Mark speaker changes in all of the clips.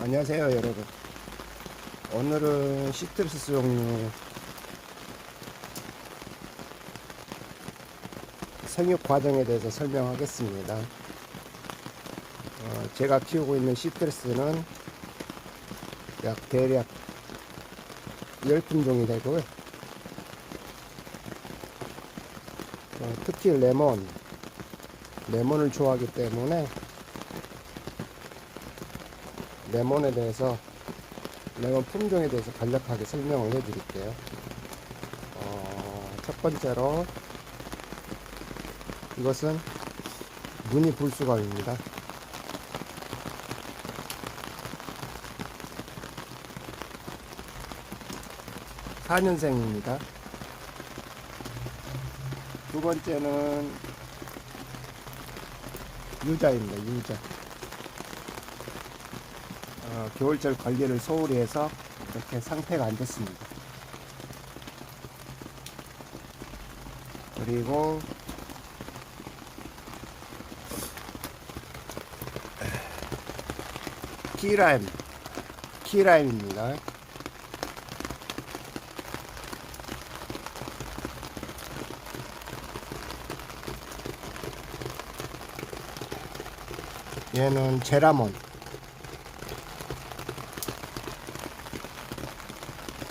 Speaker 1: 안녕하세요 여러분. 오늘은 시트러스 종류 생육 과정에 대해서 설명하겠습니다. 어, 제가 키우고 있는 시트러스는 약 대략 10품종이 되고요. 어, 특히 레몬 레몬을 좋아하기 때문에 레몬에 대해서 레몬 품종에 대해서 간략하게 설명을 해 드릴게요. 어, 첫 번째로 이것은 무늬 불수감입니다. 사년생입니다두 번째는 유자입니다. 유자. 어, 겨울철 관리를 소홀히 해서 이렇게 상태가 안 좋습니다. 그리고 키라임, 키라임입니다. 얘는 제라몬.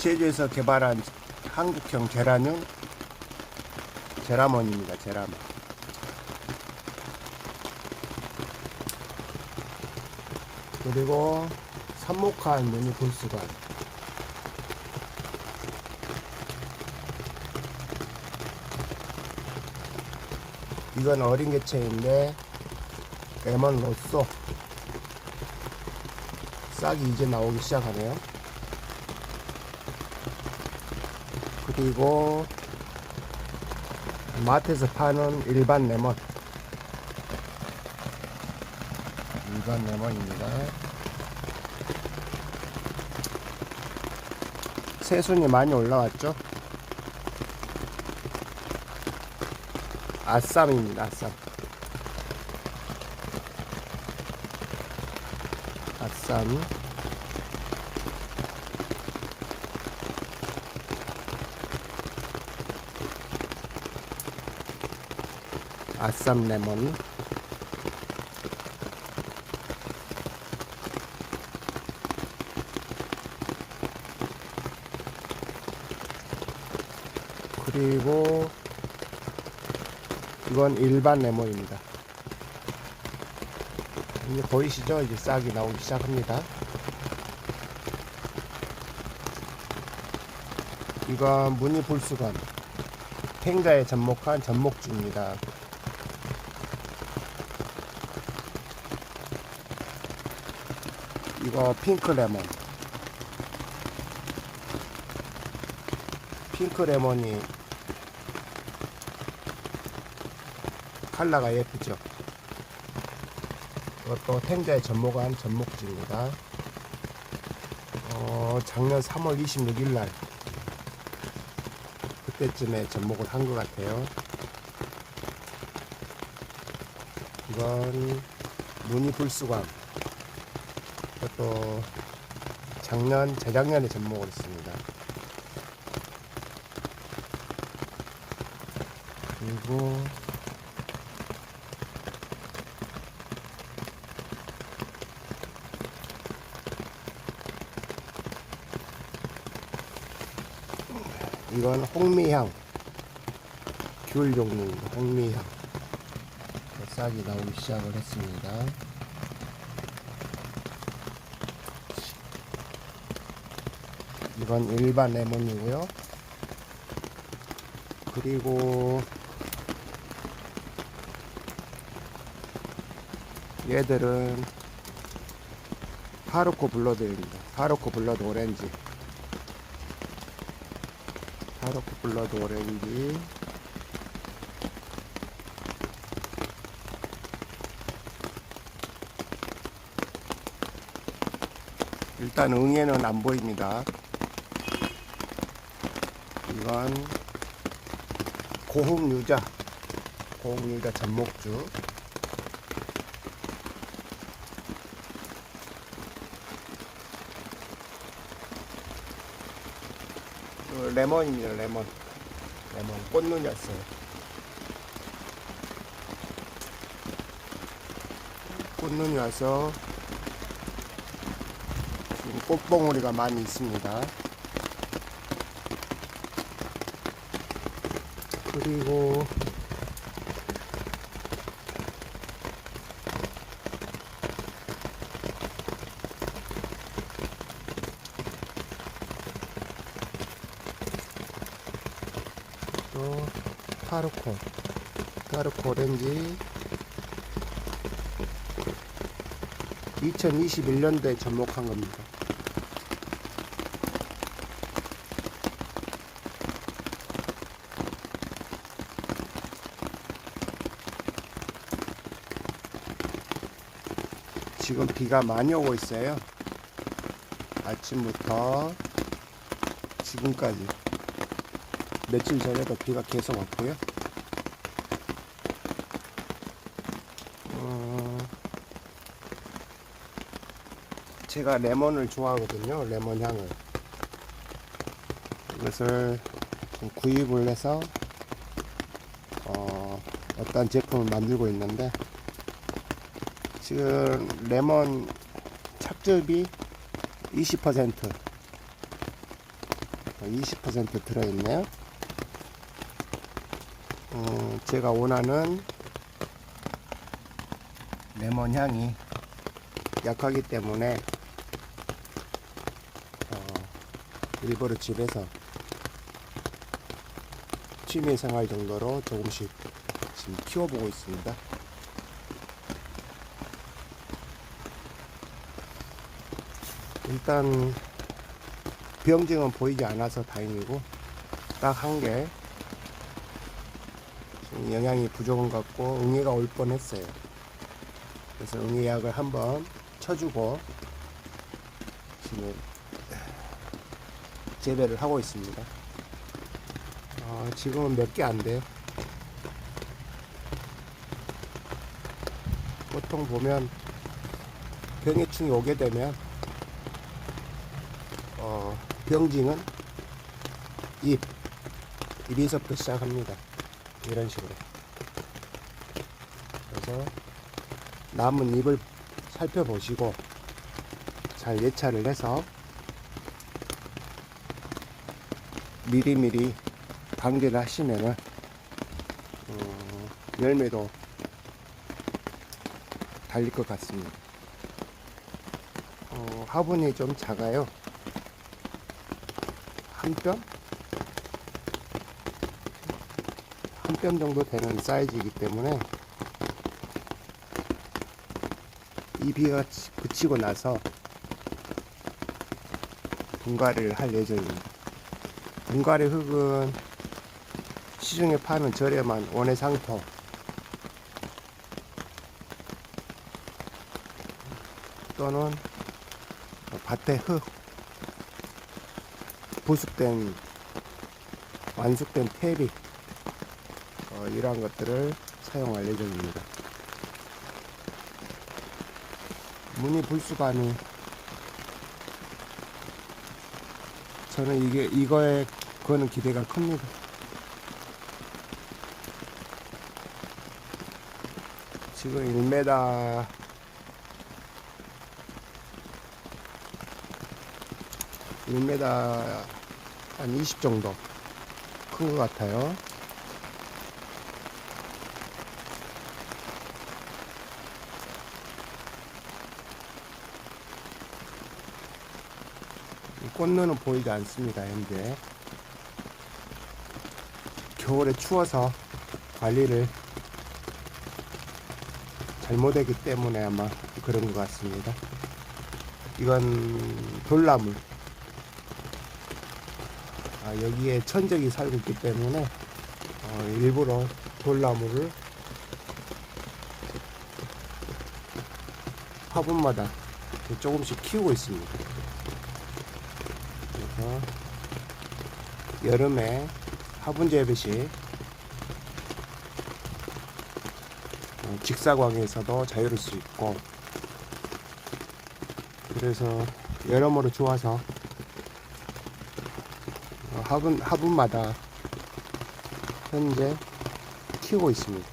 Speaker 1: 제주에서 개발한 한국형 제라늄 제라몬입니다. 제라몬. 그리고 삽목한 무늬 볼수가 이건 어린 개체인데 레몬 로쏘 싹이 이제 나오기 시작하네요. 그리고 마트에서 파는 일반 레몬. 일반 레몬입니다. 새순이 많이 올라왔죠? 아쌈입니다 아쌈. 아쌈 아쌈 레몬 그리고 이건 일반 레몬입니다. 이제 보이시죠? 이제 싹이 나오기 시작합니다. 이건 무늬 불수감 탱자에 접목한 접목주입니다. 이거 핑크 레몬. 핑크 레몬이 컬러가 예쁘죠. 이것도 탱자에 접목한 접목지입니다. 어, 작년 3월 26일 날 그때쯤에 접목을 한 것 같아요. 이건 무늬 불수감. 이것도 작년, 재작년에 접목을 했습니다. 그리고 이건 홍미향 귤 종류입니다. 홍미향 싹이 나오기 시작을 했습니다. 이건 일반 레몬이고요. 그리고 얘들은 파르코 블러드입니다. 파르코 블러드 오렌지. 파르코 블러드 오렌지. 일단 응애는 안 보입니다. 이건 고흥 유자, 고흥 유자 전목주. 레몬입니다. 레몬. 레몬 꽃눈이었어요. 꽃눈이 와서 지금 꽃봉오리가 많이 있습니다. 그리고 또 타르코 타르코 오렌지 2021년도에 접목한 겁니다 지금 비가 많이 오고 있어요 아침부터 지금까지 며칠 전에도 비가 계속 왔고요. 어, 제가 레몬을 좋아하거든요. 레몬 향을. 이것을 좀 구입을 해서 어, 어떤 제품을 만들고 있는데 지금 레몬 착즙이 20% 20% 들어있네요. 어, 제가 원하는 레몬 향이 약하기 때문에 어, 일부러 집에서 취미 생활 정도로 조금씩 지금 키워보고 있습니다. 일단 병증은 보이지 않아서 다행이고 딱 한 개 영양이 부족한 것 같고 응애가 올 뻔했어요. 그래서 응애약을 한번 쳐주고 지금 재배를 하고 있습니다. 어, 지금은 몇 개 안 돼요. 보통 보면 병해충이 오게 되면 어, 병징은 입, 입에서부터 시작합니다. 이런 식으로. 그래서 남은 입을 살펴보시고 잘 예찰을 해서 미리미리 방제를 하시면은 어, 열매도 달릴 것 같습니다. 어, 화분이 좀 작아요. 한 뼘? 한 뼘 정도 되는 사이즈이기 때문에 이 비가 치- 그치고 나서 분갈이를 할 예정입니다. 분갈이 흙은 시중에 파는 저렴한 원예상토 또는 밭의 흙 부숙된 완숙된 탭이 어, 이러한 것들을 사용할 예정입니다. 무늬 불수감이 저는 이게 이거에 그거는 기대가 큽니다. 지금 1m 1m 한 20 정도 큰 것 같아요. 이 꽃눈은 보이지 않습니다, 현재. 겨울에 추워서 관리를 잘못했기 때문에 아마 그런 것 같습니다. 이건 돌나물. 아, 여기에 천적이 살고 있기 때문에 어, 일부러 돌나무를 화분마다 조금씩 키우고 있습니다. 그래서 여름에 화분 재배시 어, 직사광에서도 자유로울 수 있고 그래서 여러모로 좋아서 어, 화분, 화분마다 현재 키우고 있습니다.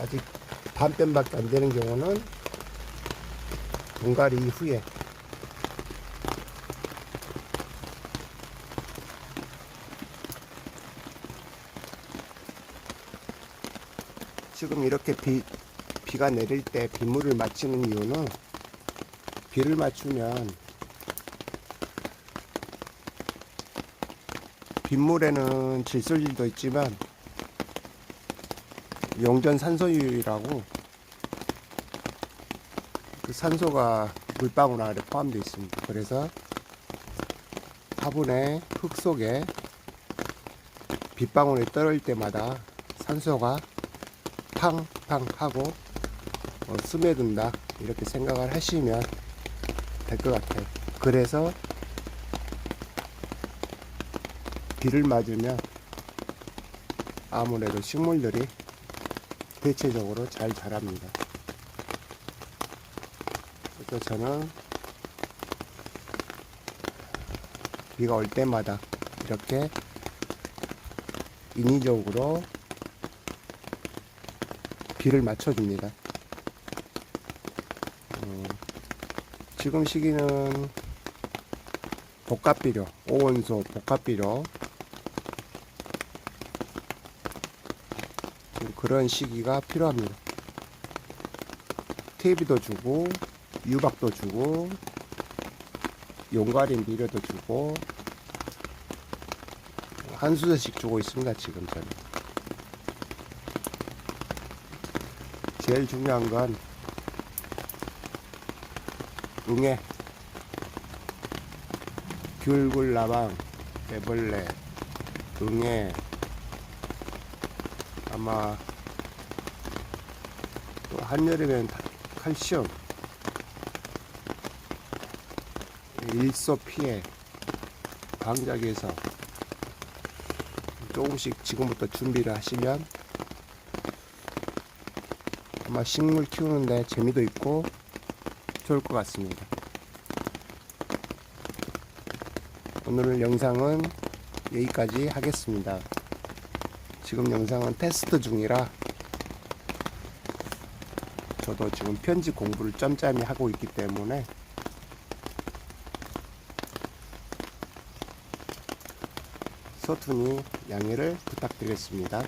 Speaker 1: 아직 반뼘밖에 안 되는 경우는 분갈이 이후에 지금 이렇게 비, 비가 내릴 때 빗물을 맞추는 이유는 비를 맞추면 빗물에는 질소질도 있지만 용전 산소율이라고 그 산소가 물방울 안에 포함되어 있습니다. 그래서 화분의 흙 속에 빗방울이 떨어질 때마다 산소가 팡팡 하고 어, 스며든다 이렇게 생각을 하시면 될 것 같아요. 그래서 비를 맞으면 아무래도 식물들이 대체적으로 잘 자랍니다. 그래서 저는 비가 올 때마다 이렇게 인위적으로 비를 맞춰줍니다. 지금 시기는 복합비료, 오원소 복합비료 그런 시기가 필요합니다. TV도 주고 유박도 주고 용가린 비료도 주고 한 수저씩 주고 있습니다. 지금 저는. 제일 중요한 건 응애, 귤굴나방, 애벌레, 응애, 아마 또 한여름엔 칼슘, 일소 피해, 방작에서 조금씩 지금부터 준비를 하시면 아마 식물 키우는데 재미도 있고 좋을 것 같습니다. 오늘 영상은 여기까지 하겠습니다. 지금 영상은 테스트 중이라 저도 지금 편집 공부를 짬짬이 하고 있기 때문에 서툰이 양해를 부탁드리겠습니다.